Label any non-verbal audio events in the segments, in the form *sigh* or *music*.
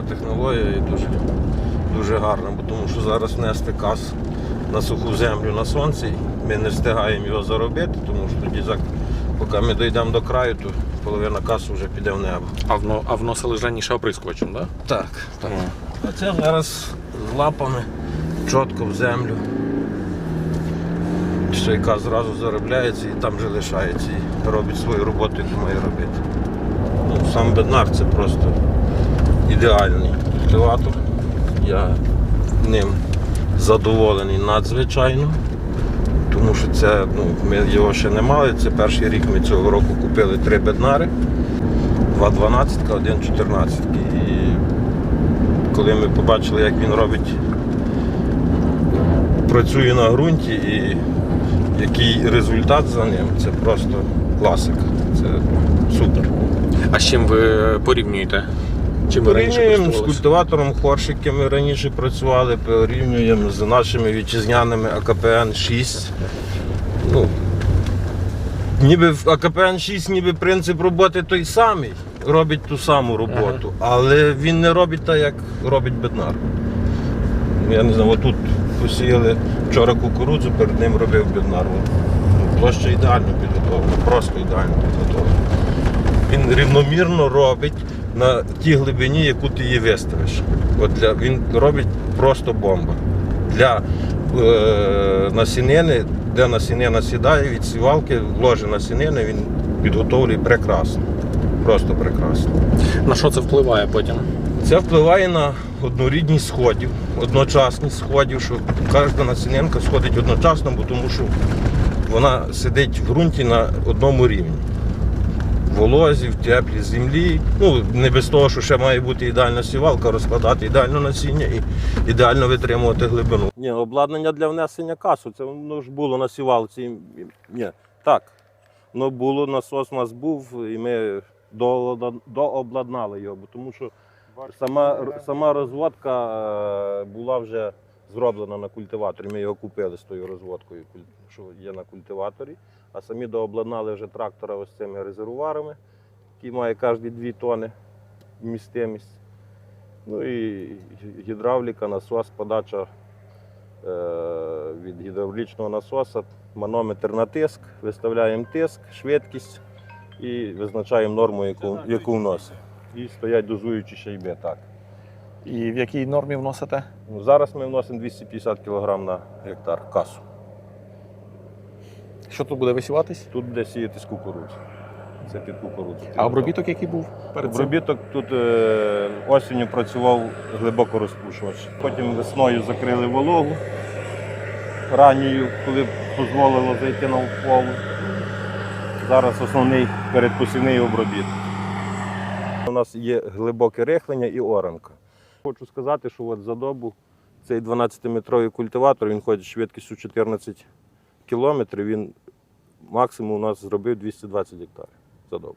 нова технологія і дуже, дуже гарна, бо тому що зараз нести кас на суху землю на сонці, ми не встигаємо його заробити, тому що тоді, зак- поки ми дійдемо до краю, то половина касу вже піде в небо. А, вно, а вносили ж раніше оприскувачем, так? Так, так. А це зараз з лапами чітко в землю. Що яка зразу заробляється і там же лишається і робить свою роботу, яку має робити. Ну, сам беднар це просто ідеальний культиватор. Я ним задоволений надзвичайно. Тому що це, ну, ми його ще не мали. Це перший рік ми цього року купили три беднари. Два 12, один 14. І коли ми побачили, як він робить, працює на ґрунті і який результат за ним, це просто класика. Це супер. А з чим ви порівнюєте? Чим раніше Порівнюємо з культиватором Хорш, яким ми раніше працювали, порівнюємо з нашими вітчизняними АКПН 6. Ну, ніби в АКПН 6 ніби принцип роботи той самий, робить ту саму роботу, але він не робить так, як робить беднар. Я не знаю, отут посіяли вчора кукурудзу, перед ним робив беднар. Ну, Площа ідеально підготовлена, просто ідеально підготовлена. Він рівномірно робить на тій глибині, яку ти її виставиш. От для, він робить просто бомба. Для е, насінини, де насінина сідає від сівалки, ложе насінини, він підготовлює прекрасно. Просто прекрасно. На що це впливає потім? Це впливає на однорідність сходів, одночасність сходів, що кожна насінинка сходить одночасно, бо тому що вона сидить в ґрунті на одному рівні. Волозі, в теплій землі. Ну, не без того, що ще має бути ідеальна сівалка, розкладати ідеально насіння і ідеально витримувати глибину. Ні, обладнання для внесення касу, це воно ж було на сівалці. Ні, так. Воно було, насос у нас був, і ми дообладнали його, тому що Сама, сама розводка е, була вже зроблена на культиваторі. Ми його купили з тою розводкою, що є на культиваторі. А самі дообладнали вже трактора ось цими резервуарами, який має кожні 2 тони вмістимість. Ну і гідравліка, насос, подача е, від гідравлічного насоса, манометр на тиск, виставляємо тиск, швидкість і визначаємо норму, яку, яку вносить. І стоять дозуючі шайби. Так. І в якій нормі вносите? Ну, зараз ми вносимо 250 кг на гектар касу. Що тут буде висіватись? Тут буде сіятись кукурудзу. Це під кукурудзу. А обробіток який був перед цим? Обробіток тут е, осінню працював глибоко розпушувач. Потім весною закрили вологу ранньою, коли дозволило зайти на вполу. Зараз основний передпосівний обробіток. У нас є глибоке рихлення і оранка. Хочу сказати, що от за добу цей 12-метровий культиватор він ходить швидкістю 14 кілометрів. Він максимум у нас зробив 220 гектарів за добу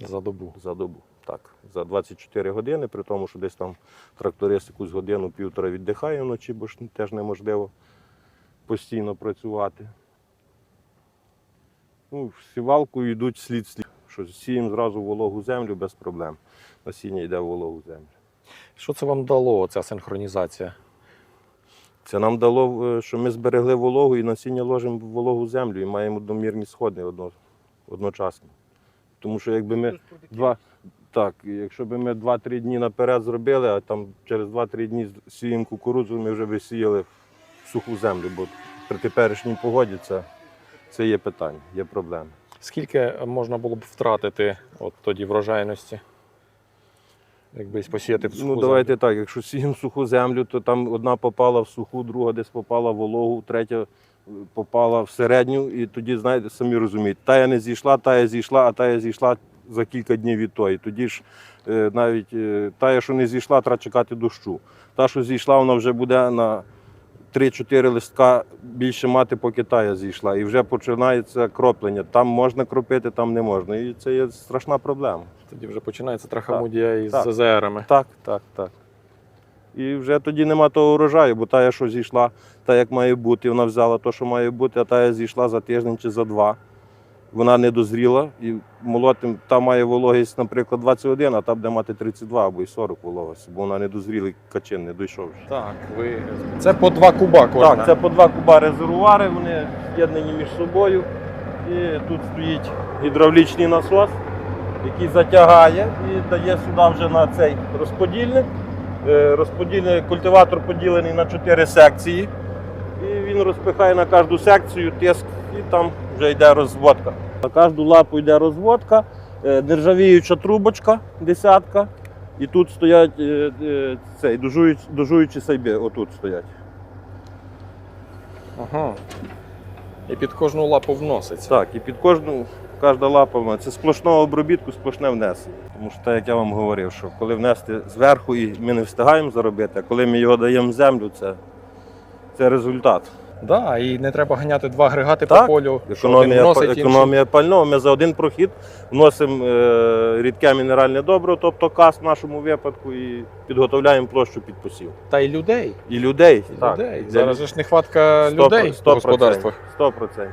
За добу. за добу. Так, за 24 години, при тому, що десь там тракторист якусь годину півтора віддихає вночі, бо ж теж неможливо постійно працювати. Ну, в сівалку йдуть слід слід. Що сіємо зразу вологу землю без проблем. Насіння йде в вологу землю. Що це вам дало, ця синхронізація? Це нам дало, е, що ми зберегли вологу і насіння ложимо в вологу землю і маємо одномірні сходи одно, одночасно. Тому що якби ми два, так, якщо б ми 2-3 дні наперед зробили, а там через 2-3 дні сіємо кукурудзу, ми вже б сіяли суху землю, бо при теперішній погоді це, це є питання, є проблеми. Скільки можна було б втратити от тоді врожайності? Якби посіяти в суху Ну, давайте землю? так, якщо сіємо суху землю, то там одна попала в суху, друга десь попала в вологу, третя е, попала в середню, і тоді, знаєте, самі розумієте, тая не зійшла, тая зійшла, а тая зійшла за кілька днів від тої. Тоді ж е, навіть е, тая, що не зійшла, треба чекати дощу. Та, що зійшла, вона вже буде на 3-4 листка більше мати, поки тая зійшла. І вже починається кроплення. Там можна кропити, там не можна. І це є страшна проблема. Тоді вже починається трахамудія із так. ЗЗРами. Так, так, так. І вже тоді нема того урожаю, бо та, що зійшла, та як має бути, вона взяла те, що має бути, а та зійшла за тиждень чи за два. вона не дозріла і молотим там має вологість, наприклад, 21, а там буде мати 32 або і 40 вологості, бо вона не дозрілий качин, не дійшов. Так, ви. Це по два куба кожна. Так, це по два куба резервуари, вони з'єднані між собою. І тут стоїть гідравлічний насос, який затягає і дає сюди вже на цей розподільник. Е, Розподільник культиватор поділений на чотири секції. І він розпихає на кожну секцію тиск, і там вже йде розводка. На кожну лапу йде розводка, е, нержавіюча трубочка, десятка. І тут стоять е, цей, дожуючі, дожуючі сайби, отут стоять. Ага. І під кожну лапу вноситься. Так, і під кожну, кожна лапа це сплошного обробітку, сплошне внесення. Тому що так, як я вам говорив, що коли внести зверху і ми не встигаємо заробити, а коли ми його даємо в землю, це, це результат. Да, і не треба ганяти два агрегати Так, по полю. що Економія, вносить, економія пального. Ми за один прохід вносимо е, рідке мінеральне добриво, тобто кас в нашому випадку, і підготовляємо площу під посів. Та й людей. І людей. І так, людей. Зараз ж нехватка людей сто в господарствах. 100%.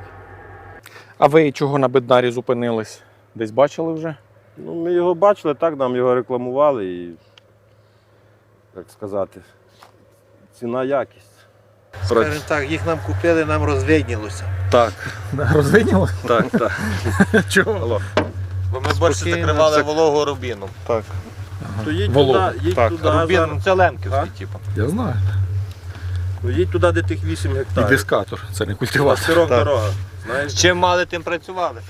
А ви чого на беднарі зупинились? Десь бачили вже? Ну, ми його бачили, так нам його рекламували і, як сказати, ціна якість. Скажімо так, їх нам купили, нам розвиднілося. Так, *laughs* Розвидніло? так, так. *laughs* Чого? Бо ми більше закривали вологу рубіном. Так. То їдь Волога. туди, їдь Так, туди, Рубін зараз. це лемківський, типу. Я знаю. Ну, їдь туди, де тих 8 гектарів. Дискатор, це не культиватор. Сирок дорога. Знаєш? Чим мали, тим працювали.